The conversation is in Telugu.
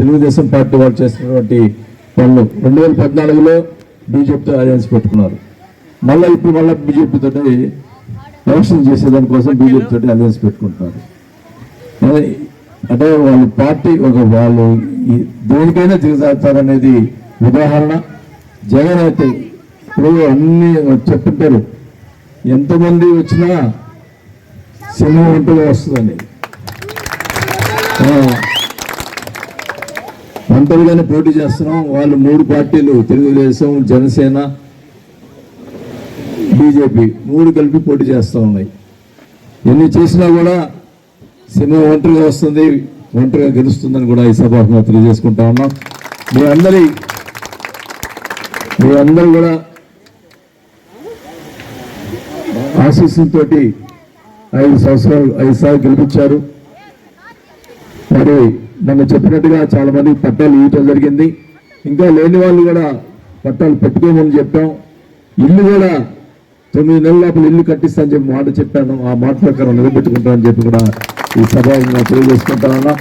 తెలుగుదేశం పార్టీ వాళ్ళు చేసినటువంటి పనులు. రెండు వేల పద్నాలుగులో బీజేపీతో అలయన్స్ పెట్టుకున్నారు. మళ్ళీ ఇప్పుడు మళ్ళీ బీజేపీతో తోటి ఎలక్షన్ చేసేదానికోసం బీజేపీతో అలయన్స్ పెట్టుకుంటున్నారు. అంటే వాళ్ళ పార్టీ ఒక వాళ్ళు దేనికైనా దిగజారుతారనేది ఉదాహరణ. జగన్ అయితే ఇప్పుడు అన్ని చెప్తుంటారు. ఎంతమంది వచ్చినా సింహం ఒంటరిగా వస్తుందని ఒంటరిగానే పోటీ చేస్తున్నాం. వాళ్ళు మూడు పార్టీలు తెలుగుదేశం జనసేన బీజేపీ మూడు కలిపి పోటీ చేస్తూ ఉన్నాయి. ఎన్ని చేసినా కూడా సినిమా ఒంటరిగా వస్తుంది ఒంటరిగా గెలుస్తుందని కూడా ఈ సభాముఖంగా తెలియజేసుకుంటా ఉన్నాం. మీ అందరి మీ అందరూ కూడా ఆశీస్సులతో ఐదు సంవత్సరాలు ఐదు సార్లు గెలిపించారు. మరి నన్ను చెప్పినట్టుగా చాలా మంది పట్టాలు ఇవ్వటం జరిగింది. ఇంకా లేని వాళ్ళు కూడా పట్టాలు పెట్టుకోమని చెప్పాం. ఇల్లు కూడా తొమ్మిది నెలల లోపల ఇల్లు కట్టిస్తానని చెప్పి మాట చెప్పాను. ఆ మాట ప్రకారం నిలబెట్టుకుంటానని చెప్పి కూడా ఈ సభ తెలియజేసుకుంటానన్నా.